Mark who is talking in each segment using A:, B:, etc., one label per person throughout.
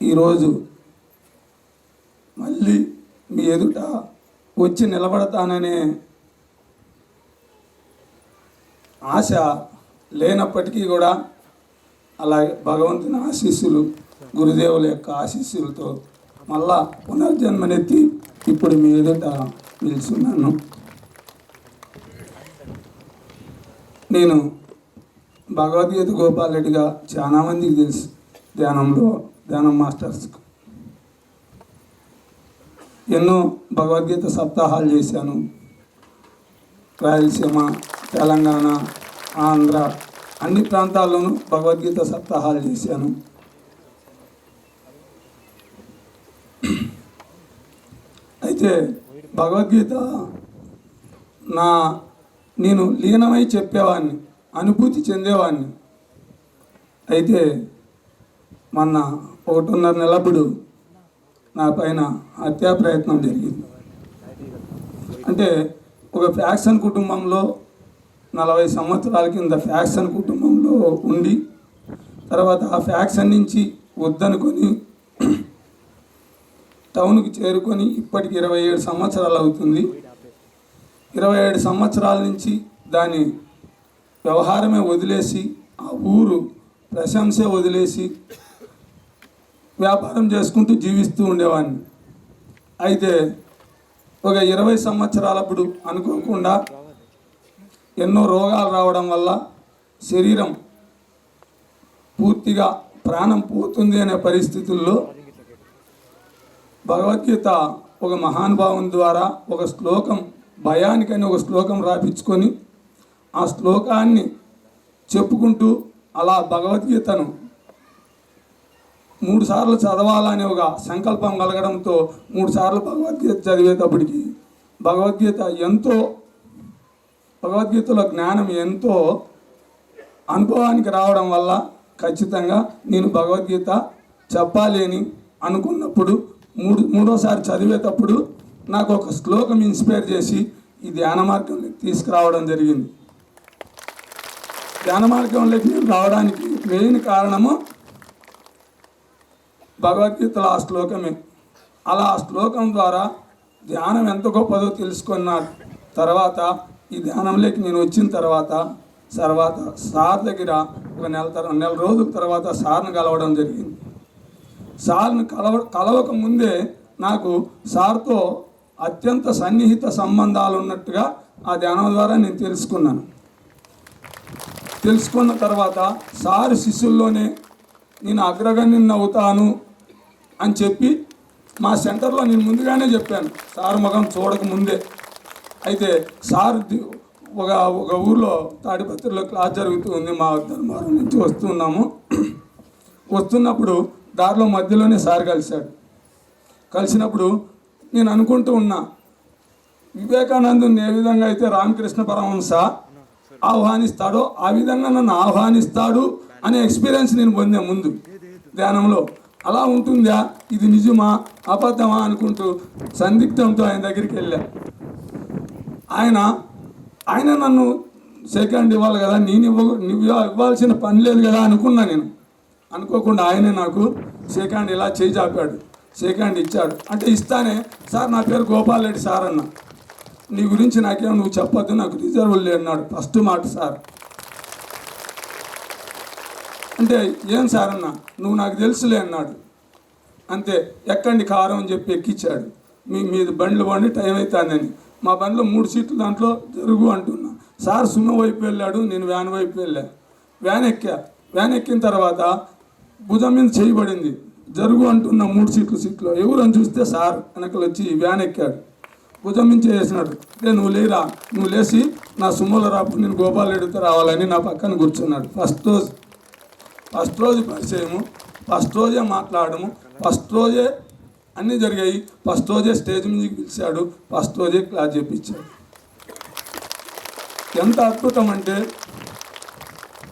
A: ఈరోజు మళ్ళీ మీ ఎదుట వచ్చి నిలబడతాననే ఆశ లేనప్పటికీ కూడా అలాగే భగవంతుని ఆశీస్సులు గురుదేవుల యొక్క ఆశీస్సులతో మళ్ళా పునర్జన్మనెత్తి ఇప్పుడు మీ ఎదుట నిలుచున్నాను. నేను భగవద్గీత గోపాల్ రెడ్డిగా చాలామందికి తెలుసు. ధ్యానంలో ధ్యానం మాస్టర్స్కు ఎన్నో భగవద్గీత సప్తాహాలు చేశాను. రాయలసీమ తెలంగాణ ఆంధ్ర అన్ని ప్రాంతాల్లోనూ భగవద్గీత సప్తాహాలు చేశాను. అయితే భగవద్గీత నా నేను లీనమై చెప్పేవాడిని అనుభూతి చెందేవాడిని. అయితే మొన్న ఒకటిన్నర నెలప్పుడు నా పైన హత్యా ప్రయత్నం జరిగింది. అంటే ఒక ఫ్యాక్షన్ కుటుంబంలో నలభై సంవత్సరాల కింద ఫ్యాక్షన్ కుటుంబంలో ఉండి తర్వాత ఆ ఫ్యాక్షన్ నుంచి వద్దనుకొని టౌన్కి చేరుకొని ఇప్పటికి ఇరవై ఏడు సంవత్సరాలు అవుతుంది. ఇరవై ఏడు సంవత్సరాల నుంచి దాని వ్యవహారమే వదిలేసి ఆ ఊరు ప్రశంసే వదిలేసి వ్యాపారం చేసుకుంటూ జీవిస్తూ ఉండేవాడిని. అయితే ఒక ఇరవై సంవత్సరాలప్పుడు అనుకోకుండా ఎన్నో రోగాలు రావడం వల్ల శరీరం పూర్తిగా ప్రాణం పోతుంది అనే పరిస్థితుల్లో భగవద్గీత ఒక మహానుభావం ద్వారా ఒక శ్లోకం భయానికని ఒక శ్లోకం రాపించుకొని ఆ శ్లోకాన్ని చెప్పుకుంటూ అలా భగవద్గీతను మూడు సార్లు చదవాలనే ఒక సంకల్పం కలగడంతో మూడు సార్లు భగవద్గీత చదివేటప్పటికి భగవద్గీత ఎంతో భగవద్గీతలో జ్ఞానం ఎంతో అనుభవానికి రావడం వల్ల ఖచ్చితంగా నేను భగవద్గీత చెప్పాలి అని అనుకున్నప్పుడు మూడు మూడోసారి చదివేటప్పుడు నాకు ఒక శ్లోకం ఇన్స్పైర్ చేసి ఈ ధ్యాన మార్గంలోకి తీసుకురావడం జరిగింది. ధ్యాన మార్గంలోకి నేను రావడానికి మెయిన్ కారణము భగవద్గీతలో ఆ శ్లోకమే అలా ఆ శ్లోకం ద్వారా ధ్యానం ఎంత గొప్పదో తెలుసుకున్నాడు. తర్వాత ఈ ధ్యానంలోకి నేను వచ్చిన తర్వాత తర్వాత సార్ దగ్గర ఒక నెల తర్వాత నెల రోజుల తర్వాత సార్ని కలవడం జరిగింది. సార్ని కలవ కలవక ముందే నాకు సార్తో అత్యంత సన్నిహిత సంబంధాలు ఉన్నట్టుగా ఆ ధ్యానం ద్వారా నేను తెలుసుకున్నాను. తెలుసుకున్న తర్వాత సార్ శిష్యుల్లోనే నేను అగ్రగణ్యుని అవుతాను అని చెప్పి మా సెంటర్లో నేను ముందుగానే చెప్పాను. సార్ మగం చూడక ముందే. అయితే సార్ ఒక ఒక ఊర్లో తాడిపత్రిలో క్లాస్ జరుగుతుంది మా ధర్మవరం నుంచి వస్తున్నాము వస్తున్నప్పుడు దారిలో మధ్యలోనే సార్ కలిశాడు. కలిసినప్పుడు నేను అనుకుంటూ ఉన్నా వివేకానందుని ఏ విధంగా అయితే రామకృష్ణ పరమహంస ఆహ్వానిస్తాడో ఆ విధంగా నన్ను ఆహ్వానిస్తాడు అనే ఎక్స్పీరియన్స్ నేను పొందే ముందు ధ్యానంలో. అలా ఉంటుందా? ఇది నిజమా? అబద్ధమా? అనుకుంటూ సందిగ్ధంతో ఆయన దగ్గరికి వెళ్ళా ఆయన ఆయన నన్ను సెకండ్ ఇవ్వాలి కదా నేను ఇవ్వ నువ్వు ఇవ్వాల్సిన పని లేదు కదా అనుకున్నా నేను. అనుకోకుండా ఆయనే నాకు సెకండ్ ఇలా చేయి చాపాడు. సెకండ్ ఇచ్చాడు. అంటే ఇస్తానే. సార్ నా పేరు గోపాల్ రెడ్డి సార్ అన్న. నీ గురించి నాకేం నువ్వు చెప్పొద్దు నాకు రిజర్వ్ లేదు అన్నాడు ఫస్ట్ మాట సార్. అంటే ఏం సార్ అన్న నువ్వు నాకు తెలుసులే అన్నాడు. అంతే ఎక్కండి కారం అని చెప్పి ఎక్కిచ్చాడు. మీ మీద బండ్లు పండి టైం అవుతుందని మా బండ్లో మూడు సీట్లు దాంట్లో జరుగు అంటున్నా. సార్ సుమ్మ వైపు వెళ్ళాడు నేను వ్యాన్ వైపు వెళ్ళా. వ్యాన్ ఎక్కా. వ్యాన్ ఎక్కిన తర్వాత భుజం మీద చేయబడింది జరుగు అంటున్న మూడు సీట్లు సీట్లో. ఎవరని చూస్తే సార్ వెనకలు వచ్చి వ్యాన్ ఎక్కాడు. భుజం నుంచి వేసినాడు అంటే నువ్వు లేరా? నువ్వు లేచి నా సుమ్మలో రాపు నేను గోపాల్ రెడ్డితో రావాలని నా పక్కన కూర్చున్నాడు. ఫస్ట్ రోజు ఫస్ట్ రోజు పరిచయము ఫస్ట్ రోజే మాట్లాడము ఫస్ట్ రోజే అన్నీ జరిగాయి. ఫస్ట్ రోజే స్టేజ్ మీదకి పిలిచాడు ఫస్ట్ రోజే క్లాస్ చేపించాడు. ఎంత అద్భుతం అంటే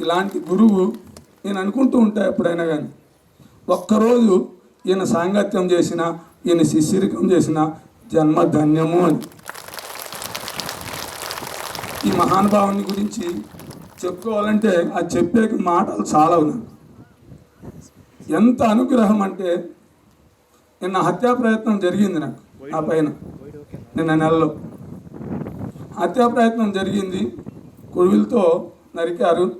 A: ఇలాంటి గురువు నేను అనుకుంటూ ఉంటా ఎప్పుడైనా కానీ ఒక్కరోజు ఈయన సాంగత్యం చేసిన ఈయన శిష్యరికం చేసిన జన్మ ధన్యము అని. ఈ మహానుభావుని గురించి చెప్పుకోవాలంటే అది చెప్పే మాటలు చాలా ఉన్నాయి. ఎంత అనుగ్రహం అంటే నిన్న హత్యా ప్రయత్నం జరిగింది నాకు నా పైన. నిన్న నెలలో. హత్యా ప్రయత్నం జరిగింది. కొడువిలతో నరికారు.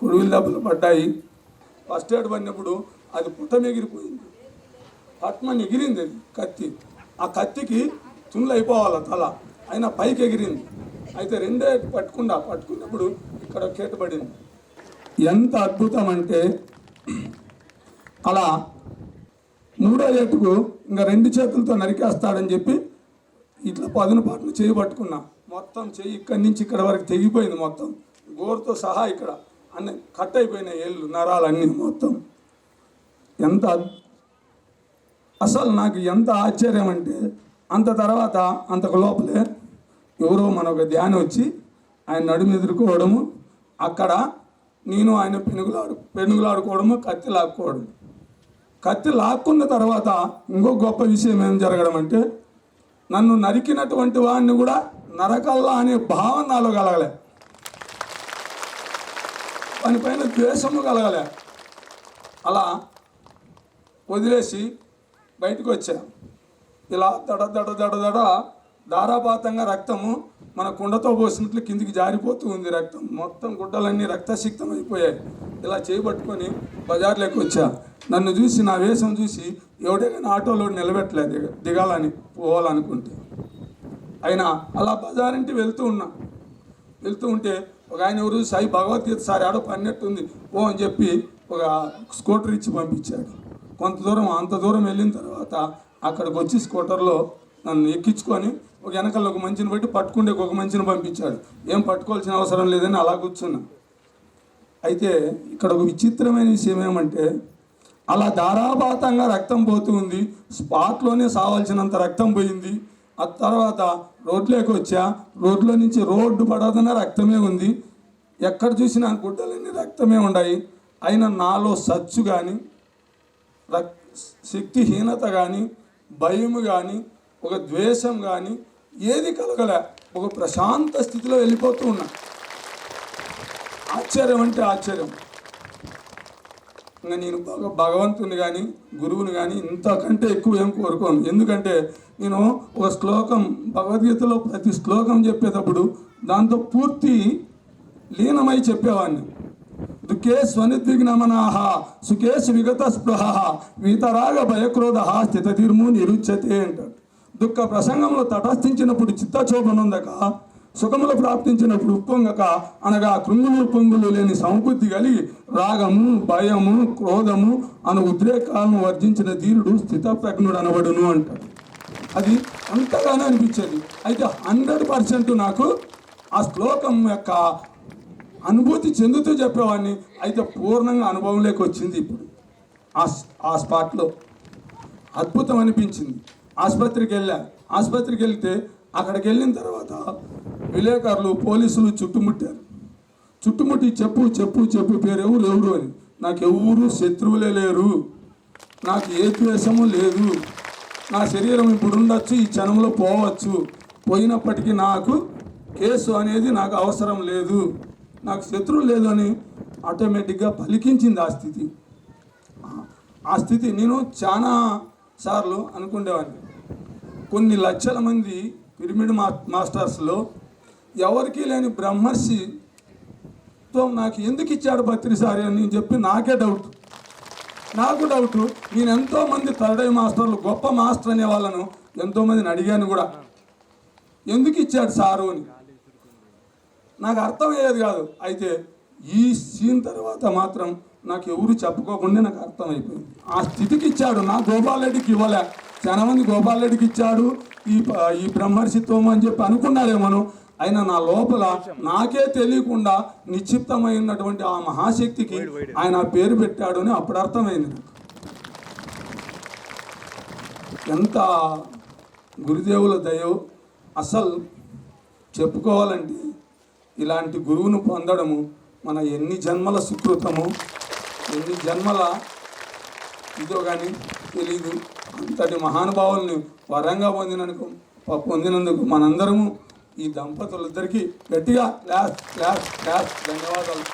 A: కొడువిలు దెబ్బలు పడ్డాయి. ఫస్ట్ ఎయిడ్ పడినప్పుడు అది పుట్టం ఎగిరిపోయింది పట్మని ఎగిరింది అది కత్తి. ఆ కత్తికి తుమ్ములు అయిపోవాలి తల. అయినా పైకి ఎగిరింది. అయితే రెండే పట్టుకుండా పట్టుకున్నప్పుడు ఇక్కడ కేట పడింది. ఎంత అద్భుతం అంటే అలా మూడో ఏటుకు ఇంకా రెండు చేతులతో నరికేస్తాడని చెప్పి ఇట్లా పదును పాటను చేయి పట్టుకున్నా. మొత్తం చెయ్యి ఇక్కడి నుంచి ఇక్కడ వరకు తెగిపోయింది మొత్తం. గోరుతో సహా ఇక్కడ అన్ని కట్ అయిపోయినాయి ఏళ్ళు నరాలన్నీ మొత్తం. ఎంత అసలు నాకు ఎంత ఆశ్చర్యం అంటే అంత తర్వాత అంతకు లోపలే ఎవరో మన ఒక ధ్యానం వచ్చి ఆయన నడుము ఎదుర్కోవడము అక్కడ నేను ఆయన పెనుగులాడు పెనుగులాడుకోవడము కత్తి లాక్కోవడం కత్తి లాక్కున్న తర్వాత ఇంకో గొప్ప విషయం ఏం జరగడం అంటే నన్ను నరికినటువంటి వాడిని కూడా నరకల్లా అనే భావన నాలో కలగలే. దానిపైన ద్వేషము కలగలే. అలా వదిలేసి బయటకు వచ్చా. ఇలా దడ దడ దడ దడ ధారాపాతంగా రక్తము మన కుండతో పోసినట్లు కిందికి జారిపోతూ ఉంది రక్తం. మొత్తం గుడ్డలన్నీ రక్తసిక్తం అయిపోయాయి ఇలా చేయబట్టుకొని బజార్లోకి వచ్చా. నన్ను చూసి నా వేషం చూసి ఎవడైనా ఆటోలో నిలబెట్టలేదు దిగ- దిగాలని పోవాలనుకుంటే. అయినా అలా బజారింటి వెళ్తూ ఉన్నా. వెళ్తూ ఉంటే ఒక ఆయన ఎవరు సాయి భగవద్గీత సార్ ఆడో పన్నట్టుంది ఓ అని చెప్పి ఒక స్కూటర్ ఇచ్చి పంపించాడు. కొంత దూరం అంత దూరం వెళ్ళిన తర్వాత అక్కడికి వచ్చి స్కూటర్లో నన్ను ఎక్కించుకొని ఒక వెనకాల ఒక మంచిని బట్టి పట్టుకుంటే ఒక మంచిని పంపించాడు. ఏం పట్టుకోవాల్సిన అవసరం లేదని అలా కూర్చున్నా. అయితే ఇక్కడ ఒక విచిత్రమైన విషయం ఏమంటే అలా ధారాపాతంగా రక్తం పోతూ ఉంది. స్పాట్లోనే సావాల్సినంత రక్తం పోయింది. ఆ తర్వాత రోడ్లోకి వచ్చా. రోడ్లో నుంచి రోడ్డు పడదన్న రక్తమే ఉంది. ఎక్కడ చూసినా గుడ్డలన్నీ రక్తమే ఉన్నాయి అయినా నాలో సచ్చు కానీ రక్ శక్తిహీనత కానీ భయం కానీ ఒక ద్వేషం కానీ ఏది కలగలే. ఒక ప్రశాంత స్థితిలో వెళ్ళిపోతూ ఉన్నా. ఆశ్చర్యం అంటే ఆశ్చర్యం. ఇంకా నేను భగ భగవంతుని కానీ గురువుని కానీ ఇంతకంటే ఎక్కువ ఏం కోరుకోను. ఎందుకంటే నేను ఒక శ్లోకం భగవద్గీతలో ప్రతి శ్లోకం చెప్పేటప్పుడు దాంతో పూర్తి లీనమై చెప్పేవాడిని దుఃఖే స్వనిద్విగ్నమనాహ సుఖే విగత స్పృహ వీతరాగ భయక్రోధ స్థితతిర్ము నిరుచ్యతే అంటాడు. దుఃఖ ప్రసంగంలో తటస్థించినప్పుడు చిత్తచోపనుందక సుఖములు ప్రాప్తించినప్పుడు ఉప్పొంగక అనగా కృంగులు పొంగులు లేని సంబుద్ధి కలిగి రాగము భయము క్రోధము అను ఉద్రేకాలను వర్జించిన ధీరుడు స్థితప్రజ్ఞుడు అనబడును అంటాడు. అది అంతగానే అనిపించేది. అయితే హండ్రెడ్ పర్సెంట్ నాకు ఆ శ్లోకం యొక్క అనుభూతి చెందుతూ చెప్పేవాడిని. అయితే పూర్ణంగా అనుభవంలోకి వచ్చింది ఇప్పుడు. ఆ ఆ స్పాట్లో అద్భుతం అనిపించింది. ఆసుపత్రికి వెళ్ళా. ఆసుపత్రికి వెళ్తే అక్కడికి వెళ్ళిన తర్వాత విలేకరులు పోలీసులు చుట్టుముట్టారు. చుట్టుముట్టి చెప్పు చెప్పు చెప్పు పేరు ఎవరు? ఎవరు అని. నాకు ఎవరు శత్రువులే లేరు. నాకు ఏ ద్వేషము లేదు. నా శరీరం ఇప్పుడు ఉండొచ్చు ఈ క్షణంలో పోవచ్చు. పోయినప్పటికీ నాకు కేసు అనేది నాకు అవసరం లేదు. నాకు శత్రువు లేదు అని ఆటోమేటిక్గా పలికించింది ఆ స్థితి. ఆ స్థితి నేను చాలా సార్లు అనుకునేవాడిని కొన్ని లక్షల మంది పిరమిడ్ మా మాస్టర్స్లో ఎవరికీ లేని బ్రహ్మర్షితో నాకు ఎందుకు ఇచ్చాడు భత్రిసారి అని చెప్పి నాకే డౌట్ నాకు డౌట్ నేను ఎంతోమంది తరడై మాస్టర్లు గొప్ప మాస్టర్ అనే వాళ్ళను ఎంతోమందిని అడిగాను కూడా. ఎందుకు ఇచ్చాడు సారు అని. నాకు అర్థమయ్యేది కాదు. అయితే ఈ సీన్ తర్వాత మాత్రం నాకు ఎవరు చెప్పుకోకుండా నాకు అర్థమైపోయింది. ఆ స్థితికి ఇచ్చాడు. నా గోపాల్ రెడ్డికి ఇవ్వలే. చాలా మంది గోపాల్ రెడ్డికి ఇచ్చాడు. ఈ ఈ బ్రహ్మర్షిత్వం అని చెప్పి అనుకున్నారేమోను అయినా నా లోపల నాకే తెలియకుండా నిక్షిప్తమైనటువంటి ఆ మహాశక్తికి ఆయన పేరు పెట్టాడు అని అప్పుడు అర్థమైంది నాకు. ఎంత గురుదేవుల దయో. అసలు చెప్పుకోవాలంటే ఇలాంటి గురువును పొందడము మన ఎన్ని జన్మల సుకృతము ఎన్ని జన్మల ఇదో కానీ తెలీదు. అంతటి మహానుభావుల్ని వరంగా పొందినందుకు పొందినందుకు మనందరము ఈ దంపతులిద్దరికీ గట్టిగా క్లాస్ క్లాస్ క్లాస్ ధన్యవాదాలు.